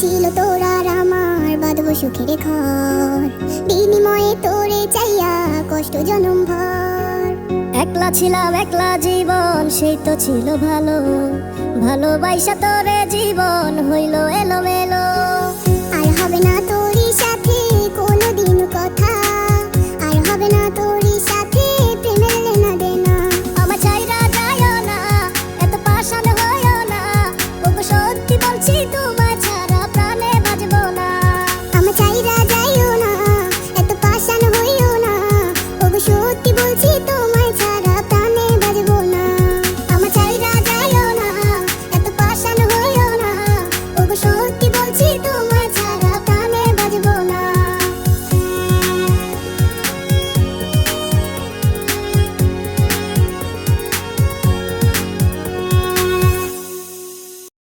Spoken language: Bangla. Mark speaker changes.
Speaker 1: ছিল তোর আর আমার বাঁধব সুখের ঘর। বিনিময়ে তোরে চাইয়া কষ্ট জনম ভর। একলা ছিলাম, একলা জীবন, সেই তো ছিল ভালো। ভালোবাসা তোরে জীবন হইল এলো মেলো আর হবে না